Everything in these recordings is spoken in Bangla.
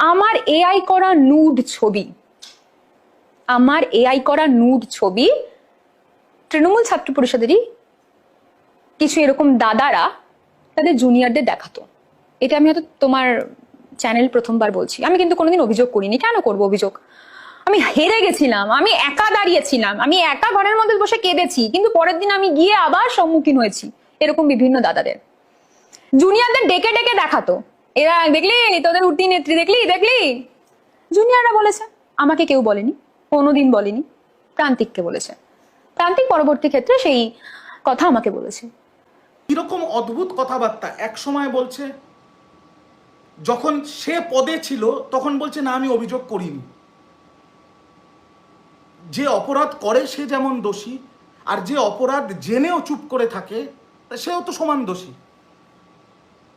আমার এআই করা নুড ছবি, আমার এআই করা নুড ছবি, তৃণমূল ছাত্র পরিষদেরই কিছু এরকম দাদারা তাদের জুনিয়রদের দেখাতো। এটা আমি হয়তো তোমার চ্যানেল প্রথমবার বলছি। আমি কিন্তু কোনোদিন অভিযোগ করিনি। কেন করব অভিযোগ? আমি হেরে গেছিলাম, আমি একা দাঁড়িয়েছিলাম আমি একা ঘরের মধ্যে বসে কেঁদেছি, কিন্তু পরের দিন আমি গিয়ে আবার সম্মুখীন হয়েছি, এরকম বিভিন্ন দাদাদের। জুনিয়রদের ডেকে ডেকে দেখাতো। এরা দেখলি? তোদের উঠতি নেত্রী দেখলি? দেখলি? জুনিয়ররা বলেছে। আমাকে কেউ বলেনি, কোনোদিন বলেনি, প্রান্তিককে বলেছে। প্রান্তিক পরবর্তী ক্ষেত্রে সেই কথা আমাকে বলেছে। কীরকম অদ্ভুত কথাবার্তা। এক সময় বলছে, যখন সে পদে ছিল, তখন বলছে, না, আমি অভিযোগ করিনি। যে অপরাধ করে, সে যেমন দোষী, আর যে অপরাধ জেনেও চুপ করে থাকে সেও তো সমান দোষী।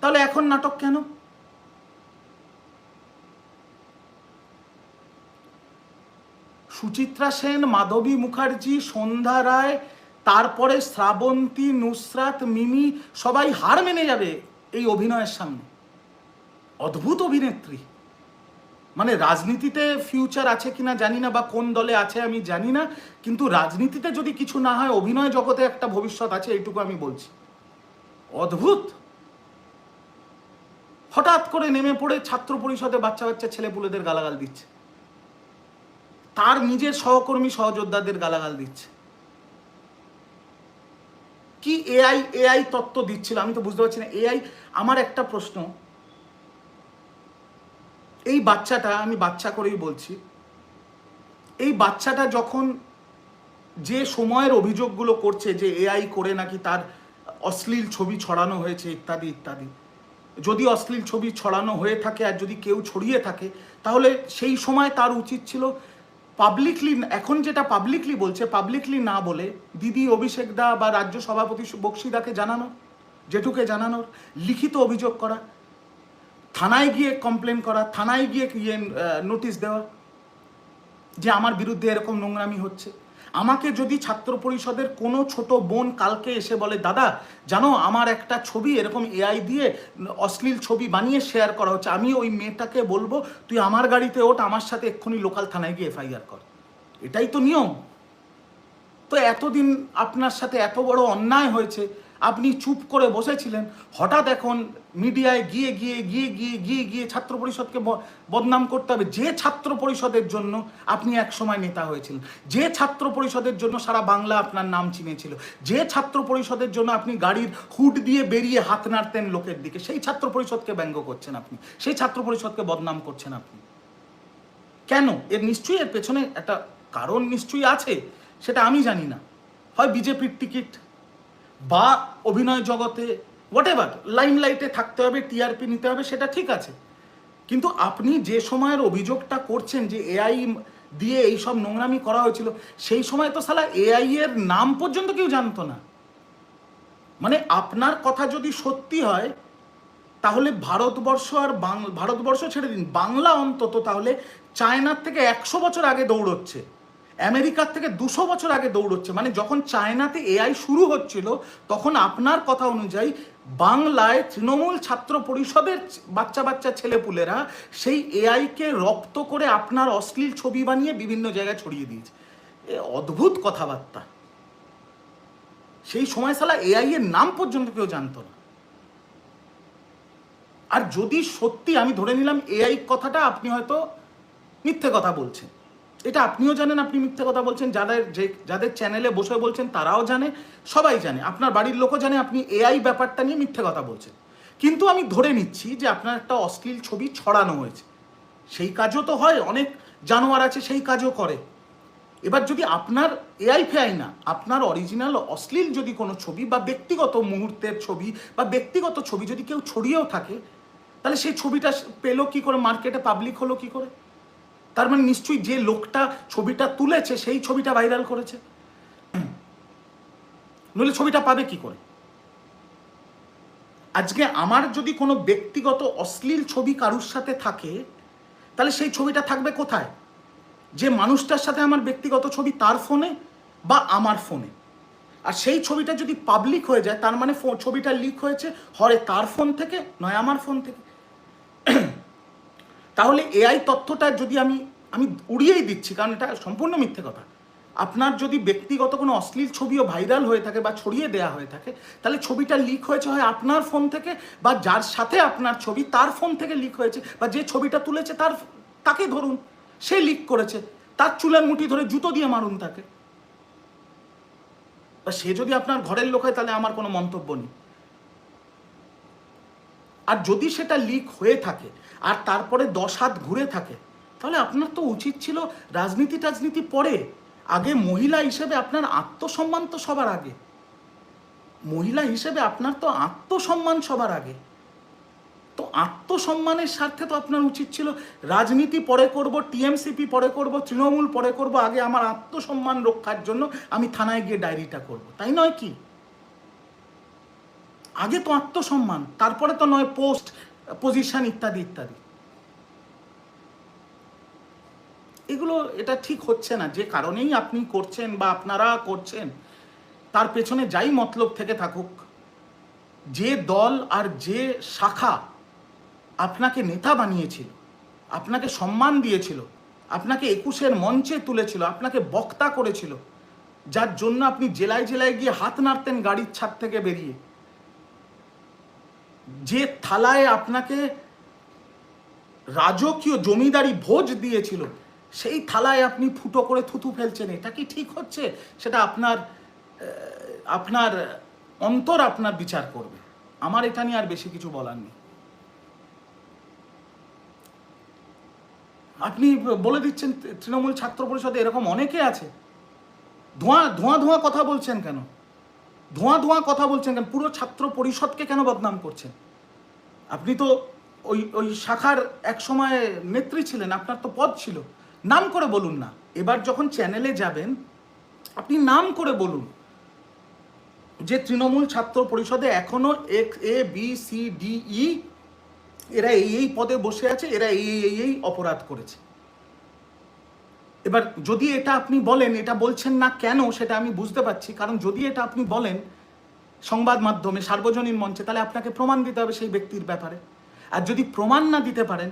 তাহলে এখন নাটক কেন? সুচিত্রা সেন, মাধবী মুখার্জি, সন্ধ্যা রায়, তারপরে শ্রাবন্তী, নুসরাত, মিমি, সবাই হার মেনে যাবে এই অভিনয়ের সামনে। অদ্ভুত অভিনেত্রী। মানে রাজনীতিতে ফিউচার আছে কিনা জানি না বা কোন দলে আছে আমি জানি না, কিন্তু রাজনীতিতে যদি কিছু না হয়, অভিনয় জগতে একটা ভবিষ্যৎ আছে, এইটুকু আমি বলছি। অদ্ভুত! হঠাৎ করে নেমে পড়ে ছাত্র পরিষদে বাচ্চা বাচ্চা ছেলেপুলেদের গালাগাল দিচ্ছে। তার নিজের সহকর্মী সহযোদ্ধাদের গালাগাল দিচ্ছে। কি এআই এআই তত্ত্ব দিচ্ছিল আমি তো বুঝতে পারছি না। এআই, আমার একটা প্রশ্ন। এই বাচ্চাটা, আমি বাচ্চা করেই বলছি, এই বাচ্চাটা যখন যে সময়ের অভিযোগগুলো করছে যে এআই করে নাকি তার অশ্লীল ছবি ছড়ানো হয়েছে ইত্যাদি ইত্যাদি, যদি অশ্লীল ছবি ছড়ানো হয়ে থাকে আর যদি কেউ ছড়িয়ে থাকে, তাহলে সেই সময় তার উচিত ছিল পাবলিকলি এখন যেটা পাবলিকলি বলছে পাবলিকলি না বলে দিদি অভিষেক দা বা রাজ্য সভাপতি বক্সিদাকে জানানো, জেঠুকে জানানোর লিখিত অভিযোগ করা, থানায় গিয়ে কমপ্লেন করা, থানায় গিয়ে ইয়ে নোটিশ দেওয়া, যে আমার বিরুদ্ধে এরকম নোংরামি হচ্ছে। আমাকে যদি ছাত্র পরিষদের কোনো ছোট বোন কালকে এসে বলে, দাদা, জানো, আমার একটা ছবি এরকম এআই দিয়ে অশ্লীল ছবি বানিয়ে শেয়ার করা হচ্ছে, আমি ওই মেয়েটাকে বলব, তুই আমার গাড়িতে ওঠ, আমার সাথে এক্ষুনি লোকাল থানায় গিয়ে এফআইআর কর। এটাই তো নিয়ম। তো এতদিন আপনার সাথে এত বড় অন্যায় হয়েছে আপনি চুপ করে বসেছিলেন। হঠাৎ এখন মিডিয়ায় গিয়ে গিয়ে গিয়ে গিয়ে গিয়ে গিয়ে ছাত্র পরিষদকে বদনাম করতে হবে। যে ছাত্র পরিষদের জন্য আপনি এক সময় নেতা হয়েছিলেন, যে ছাত্র পরিষদের জন্য সারা বাংলা আপনার নাম চিনেছিল, যে ছাত্র পরিষদের জন্য আপনি গাড়ির হুড দিয়ে বেরিয়ে হাত নাড়তেন লোকের দিকে, সেই ছাত্র পরিষদকে ব্যঙ্গ করছেন আপনি, সেই ছাত্র পরিষদকে বদনাম করছেন আপনি। কেন? এর নিশ্চয়ই এর পেছনে একটা কারণ নিশ্চয়ই আছে, সেটা আমি জানি না। হয় বিজেপির টিকিট বা অভিনয় জগতে হোয়াট এভার লাইমলাইটে থাকতে হবে টিআরপি নিতে হবে, সেটা ঠিক আছে। কিন্তু আপনি যে সময়ের অভিযোগটা করছেন যে এআই দিয়ে এই সব নোংরামি করা হয়েছিল, সেই সময় তো সালা এআই এর নাম পর্যন্ত কেউ জানতো না। মানে আপনার কথা যদি সত্যি হয়, তাহলে ভারতবর্ষ আর ভারতবর্ষ ছেড়ে দিন। বাংলা অন্তত তাহলে চায়নার থেকে একশো বছর আগে দৌড়চ্ছে। আমেরিকার থেকে দুশো বছর আগে দৌড়চ্ছে। মানে যখন চায়নাতে এআই শুরু হচ্ছিল, তখন আপনার কথা অনুযায়ী বাংলায় তৃণমূল ছাত্র পরিষদের বাচ্চা বাচ্চা ছেলেপুলেরা সেই এআইকে রপ্ত করে আপনার অশ্লীল ছবি বানিয়ে বিভিন্ন জায়গায় ছড়িয়ে দিয়েছে। এ অদ্ভুত কথাবার্তা। সেই সময় সালা এআই এর নাম পর্যন্ত কেউ জানতো না। আর যদি সত্যি আমি ধরে নিলাম এআই কথাটা আপনি হয়তো মিথ্যে কথা বলছেন। এটা আপনিও জানেন, আপনি মিথ্যে কথা বলছেন, যাদের যে, যাদের চ্যানেলে বসে বলছেন তারাও জানে, সবাই জানে, আপনার বাড়ির লোকও জানে, আপনি এআই ব্যাপারটা নিয়ে মিথ্যে কথা বলছেন। কিন্তু আমি ধরে নিচ্ছি যে আপনার একটা অশ্লীল ছবি ছড়ানো হয়েছে। সেই কাজও তো হয়, অনেক জানোয়ার আছে, সেই কাজও করে। এবার যদি আপনার এআই ফেআই না, আপনার অরিজিনাল অশ্লীল যদি কোনো ছবি বা ব্যক্তিগত মুহূর্তের ছবি বা ব্যক্তিগত ছবি যদি কেউ ছড়িয়েও থাকে, তাহলে সেই ছবিটা পেল কি করে মার্কেটে পাবলিক হলো কি করে? তার মানে নিশ্চয়ই যে লোকটা ছবিটা তুলেছে, সেই ছবিটা ভাইরাল করেছে। নইলে ছবিটা পাবে কি করে? আজকে আমার যদি কোনো ব্যক্তিগত অশ্লীল ছবি কারুর সাথে থাকে, তাহলে সেই ছবিটা থাকবে কোথায়? যে মানুষটার সাথে আমার ব্যক্তিগত ছবি তার ফোনে বা আমার ফোনে। আর সেই ছবিটা যদি পাবলিক হয়ে যায়, তার মানে ছবিটা লিক হয়েছে হয় তার ফোন থেকে, নয় আমার ফোন থেকে। তাহলে এআই তথ্যটা যদি আমি আমি উড়িয়েই দিচ্ছি, কারণ এটা সম্পূর্ণ মিথ্যে কথা। আপনার যদি ব্যক্তিগত কোনো অশ্লীল ছবিও ভাইরাল হয়ে থাকে বা ছড়িয়ে দেওয়া হয়ে থাকে, তাহলে ছবিটা লিক হয়েছে হয় আপনার ফোন থেকে বা যার সাথে আপনার ছবি তার ফোন থেকে লিক হয়েছে বা যে ছবিটা তুলেছে তার, তাকে ধরুন, সে লিক করেছে, তার চুলের মুঠি ধরে জুতো দিয়ে মারুন তাকে। বা সে যদি আপনার ঘরের লোক হয় তাহলে আমার কোনো মন্তব্য নেই। আর যদি সেটা লিক হয়ে থাকে আর তারপরে দশ হাত ঘুরে থাকে, তাহলে আপনার তো উচিত ছিল রাজনীতি টাজনীতি পরে। আগে মহিলা হিসেবে আপনার আত্মসম্মান তো সবার আগে। মহিলা হিসেবে আপনার তো আত্মসম্মান সবার আগে। তো আত্মসম্মানের স্বার্থে তো আপনার উচিত ছিল রাজনীতি পরে করব, টিএমসিপি পরে করব, তৃণমূল পরে করব, আগে আমার আত্মসম্মান রক্ষার জন্য আমি থানায় গিয়ে ডায়েরিটা করব। তাই নয় কি? আগে তো আত্মসম্মান, তারপরে তো নয় পোস্ট পজিশন ইত্যাদি ইত্যাদি। এগুলো, এটা ঠিক হচ্ছে না। যে কারণেই আপনি করছেন বা আপনারা করছেন, তার পেছনে যাই মতলব থেকে থাকুক, যে দল আর যে শাখা আপনাকে নেতা বানিয়েছিল, আপনাকে সম্মান দিয়েছিল, আপনাকে একুশের মঞ্চে তুলেছিল, আপনাকে বক্তা করেছিল, যার জন্য আপনি জেলায় জেলায় গিয়ে হাত নাড়তেন গাড়ির ছাদ থেকে বেরিয়ে। যে থালায় আপনাকে রাজকীয় জমিদারি ভোজ দিয়েছিল, সেই থালায় আপনি ফুটো করে থুতু ফেলছেন, এটা কি ঠিক হচ্ছে? সেটা আপনার আপনার অন্তর আপনার বিচার করবে। আমার এটা নিয়ে আর বেশি কিছু বলার নেই। আপনি বলে দিচ্ছেন তৃণমূল ছাত্র পরিষদে এরকম অনেকে আছে। ধোঁয়া ধোঁয়া ধোঁয়া কথা বলছেন কেন? ধোঁয়া ধোঁয়া কথা বলছেন কেন? পুরো ছাত্র পরিষদকে কেন বদনাম করছেন? আপনি তো ওই ওই শাখার এক সময় নেত্রী ছিলেন, আপনার তো পদ ছিল। নাম করে বলুন না। এবার যখন চ্যানেলে যাবেন, আপনি নাম করে বলুন যে তৃণমূল ছাত্র পরিষদে এখনও এক A B C D E এরা এই এই পদে বসে আছে, এরা এই এই এই অপরাধ করেছে। এবার যদি এটা আপনি বলেন, এটা বলছেন না কেন সেটা আমি বুঝতে পারছি। কারণ যদি এটা আপনি বলেন সংবাদ মাধ্যমে, সার্বজনীন মঞ্চে, তাহলে আপনাকে প্রমাণ দিতে হবে সেই ব্যক্তির ব্যাপারে। আর যদি প্রমাণ না দিতে পারেন,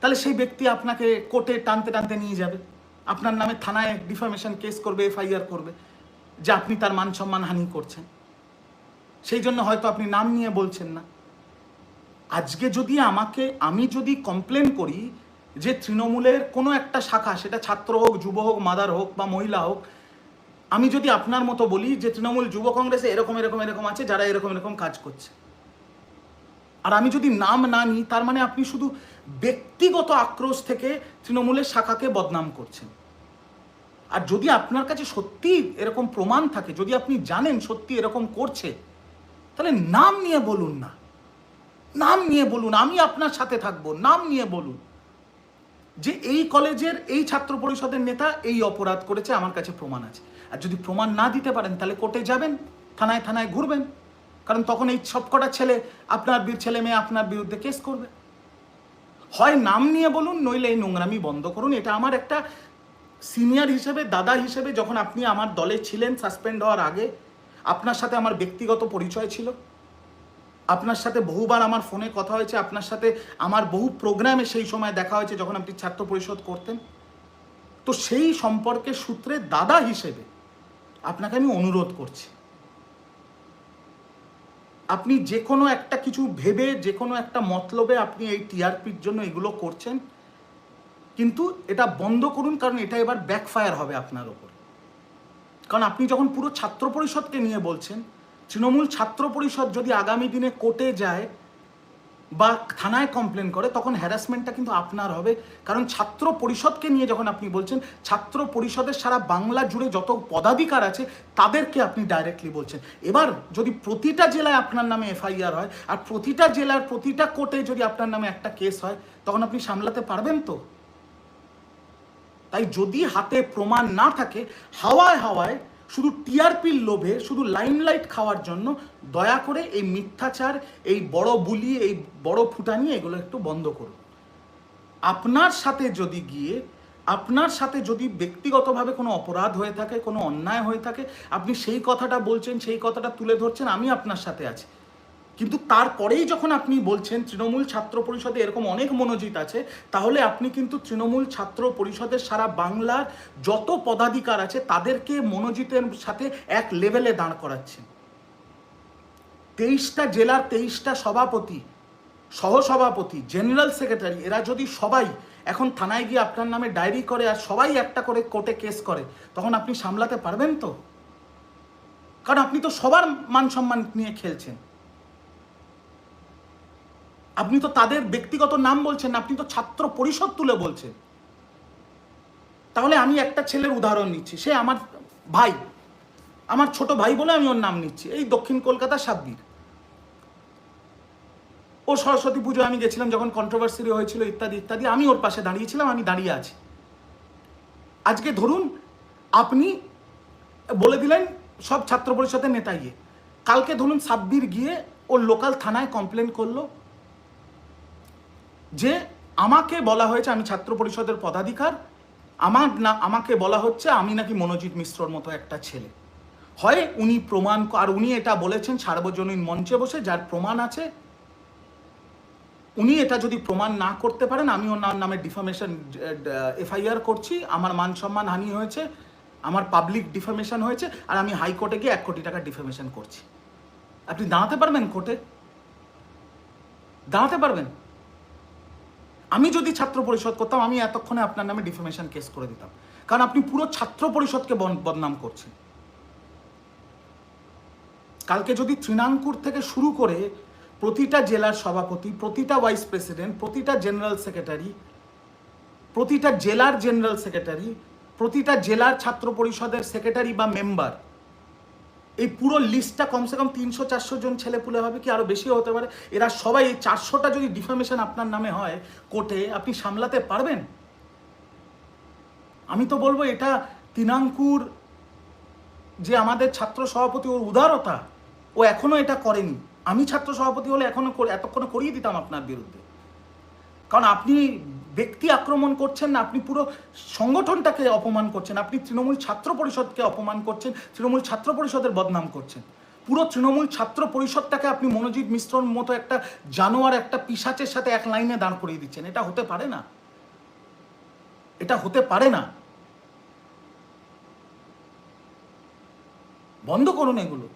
তাহলে সেই ব্যক্তি আপনাকে কোর্টে টানতে টানতে নিয়ে যাবে। আপনার নামে থানায় ডিফামেশন কেস করবে, এফআইআর করবে, যে আপনি তার মান সম্মান হানি করছেন। সেই জন্য হয়তো আপনি নাম নিয়ে বলছেন না। আজকে যদি আমাকে, আমি যদি কমপ্লেন করি যে তৃণমূলের কোনো একটা শাখা, সেটা ছাত্র হোক, যুব হোক, মাদার হোক বা মহিলা হোক, আমি যদি আপনার মতো বলি যে তৃণমূল যুব কংগ্রেসে এরকম এরকম এরকম আছে, যারা এরকম এরকম কাজ করছে। আর আমি যদি নাম না নিই, তার মানে আপনি শুধু ব্যক্তিগত আক্রোশ থেকে তৃণমূলের শাখাকে বদনাম করছেন। আর যদি আপনার কাছে সত্যি এরকম প্রমাণ থাকে, যদি আপনি জানেন সত্যি এরকম করছে, তাহলে নাম নিয়ে বলুন না। নাম নিয়ে বলুন, আমি আপনার সাথে থাকব, নাম নিয়ে বলুন। যে এই কলেজের এই ছাত্র পরিষদের নেতা এই অপরাধ করেছে, আমার কাছে প্রমাণ আছে। আর যদি প্রমাণ না দিতে পারেন, তাহলে কোর্টে যাবেন, থানায় থানায় ঘুরবেন। কারণ তখন এই সবকটা ছেলে, আপনার বীর ছেলে মেয়ে আপনার বিরুদ্ধে কেস করবে। হয় নাম নিয়ে বলুন, নইলে এই নোংরামি বন্ধ করুন। এটা আমার একটা সিনিয়র হিসেবে, দাদা হিসেবে যখন আপনি আমার দলে ছিলেন, সাসপেন্ড হওয়ার আগে, আপনার সাথে আমার ব্যক্তিগত পরিচয় ছিল। আপনার সাথে বহুবার আমার ফোনে কথা হয়েছে, আপনার সাথে আমার বহু প্রোগ্রামে সেই সময় দেখা হয়েছে যখন আপনি ছাত্র পরিষদ করতেন। তো সেই সম্পর্কের সূত্রে দাদা হিসেবে আপনাকে আমি অনুরোধ করছি। আপনি যে কোনো একটা কিছু ভেবে যে কোনো একটা মতলবে আপনি এই টিআরপির জন্য এগুলো করছেন, কিন্তু এটা বন্ধ করুন, কারণ এটা এবার ব্যাকফায়ার হবে আপনার ওপর। কারণ আপনি যখন পুরো ছাত্র পরিষদকে নিয়ে বলছেন তৃণমূল ছাত্র পরিষদ যদি আগামী দিনে কোর্টে যায় বা থানায় কমপ্লেন করে, তখন হ্যারাসমেন্টটা কিন্তু আপনার হবে। কারণ ছাত্র পরিষদকে নিয়ে যখন আপনি বলছেন, ছাত্র পরিষদের সারা বাংলা জুড়ে যত পদাধিকার আছে, তাদেরকে আপনি ডাইরেক্টলি বলছেন। এবার যদি প্রতিটা জেলায় আপনার নামে এফআইআর হয়, আর প্রতিটা জেলার প্রতিটা কোর্টে যদি আপনার নামে একটা কেস হয়, তখন আপনি সামলাতে পারবেন তো? তাই যদি হাতে প্রমাণ না থাকে, হাওয়ায় হাওয়ায় শুধু টিআরপির লোভে, শুধু লাইমলাইট খাওয়ার জন্য দয়া করে এই মিথ্যাচার, এই বড় বুলি, এই বড় ফুটানি এগুলো একটু বন্ধ করুন। আপনার সাথে যদি গিয়ে, আপনার সাথে যদি ব্যক্তিগতভাবে কোনো অপরাধ হয়ে থাকে, কোনো অন্যায় হয়ে থাকে, আপনি সেই কথাটা বলছেন, সেই কথাটা তুলে ধরছেন, আমি আপনার সাথে আছি। কিন্তু তারপরেই যখন আপনি বলছেন তৃণমূল ছাত্র পরিষদে এরকম অনেক মনোজিত আছে, তাহলে আপনি কিন্তু তৃণমূল ছাত্র পরিষদের সারা বাংলার যত পদাধিকার আছে তাদেরকে মনোজিতের সাথে এক লেভেলে দাঁড় করাচ্ছেন। তেইশটা জেলার তেইশটা সভাপতি, সহসভাপতি, জেনারেল সেক্রেটারি, এরা যদি সবাই এখন থানায় গিয়ে আপনার নামে ডায়েরি করে আর সবাই একটা করে কোর্টে কেস করে, তখন আপনি সামলাতে পারবেন তো? কারণ আপনি তো সবার মান সম্মান নিয়ে খেলছেন। আপনি তো তাদের ব্যক্তিগত নাম বলছেন, আপনি তো ছাত্র পরিষদ তুলে বলছেন। তাহলে আমি একটা ছেলের উদাহরণ নিচ্ছি, সে আমার ভাই। আমার ছোট ভাই বলে আমি ওর নাম নিচ্ছি, এই দক্ষিণ কলকাতা সাব্বির। ও সরস্বতী পুজো আমি গেছিলাম যখন কন্ট্রোভার্সি হয়েছিল, ইত্যাদি ইত্যাদি, আমি ওর পাশে দাঁড়িয়েছিলাম, আমি দাঁড়িয়ে আছি। আজকে ধরুন, আপনি বলে দিলেন সব ছাত্র পরিষদের নেতা গিয়ে। কালকে ধরুন সাব্বির গিয়ে ওর লোকাল থানায় কমপ্লেন করল যে আমাকে বলা হয়েছে আমি ছাত্র পরিষদের পদাধিকার, আমার না, আমাকে বলা হচ্ছে আমি নাকি মনোজিৎ মিশ্রর মতো একটা ছেলে। হয় উনি প্রমাণ আর উনি এটা বলেছেন সার্বজনীন মঞ্চে বসে, যার প্রমাণ আছে, উনি এটা যদি প্রমাণ না করতে পারেন, আমি ওনার নামে ডিফামেশন এফআইআর করছি, আমার মান সম্মান হানি হয়েছে, আমার পাবলিক ডিফামেশন হয়েছে, আর আমি হাইকোর্টে গিয়ে এক কোটি টাকা ডিফামেশন করছি। আপনি দাঁড়াতে পারবেন কোর্টে? দাঁড়াতে পারবেন? আমি যদি ছাত্র পরিষদ করতাম, আমি এতক্ষণে আপনার নামে ডিফামেশন কেস করে দিতাম। কারণ আপনি পুরো ছাত্র পরিষদকে বদনাম করছেন। কালকে যদি তৃণাঙ্কুর থেকে শুরু করে প্রতিটা জেলার সভাপতি, প্রতিটা ভাইস প্রেসিডেন্ট প্রতিটা জেনারেল সেক্রেটারি প্রতিটা জেলার জেনারেল সেক্রেটারি প্রতিটা জেলার ছাত্র পরিষদের সেক্রেটারি বা মেম্বার এই পুরো লিস্টটা কমসে কম তিনশো, চারশো জন ছেলে পুলে হবে কি আরও বেশিও হতে পারে। এরা সবাই এই চারশোটা যদি ডিফামেশন আপনার নামে হয় কোর্টে আপনি সামলাতে পারবেন? আমি তো বলব এটা তিনাঙ্কুর যে আমাদের ছাত্র সভাপতি, ওর উদারতা, ও এখনও এটা করেনি। আমি ছাত্র সভাপতি হলে এখনও করে- এতক্ষণে করিয়ে দিতাম আপনার বিরুদ্ধে। কারণ আপনি ব্যক্তি আক্রমণ করছেন না, আপনি পুরো সংগঠনটাকে অপমান করছেন, আপনি তৃণমূল ছাত্র পরিষদকে অপমান করছেন, তৃণমূল ছাত্র পরিষদের বদনাম করছেন। পুরো তৃণমূল ছাত্র পরিষদটাকে আপনি মনোজিৎ মিশ্রর মতো একটা জানোয়ার, একটা পিসাচের সাথে এক লাইনে দাঁড় করিয়ে দিচ্ছেন। এটা হতে পারে না। এটা হতে পারে না। বন্ধ করুন এগুলো।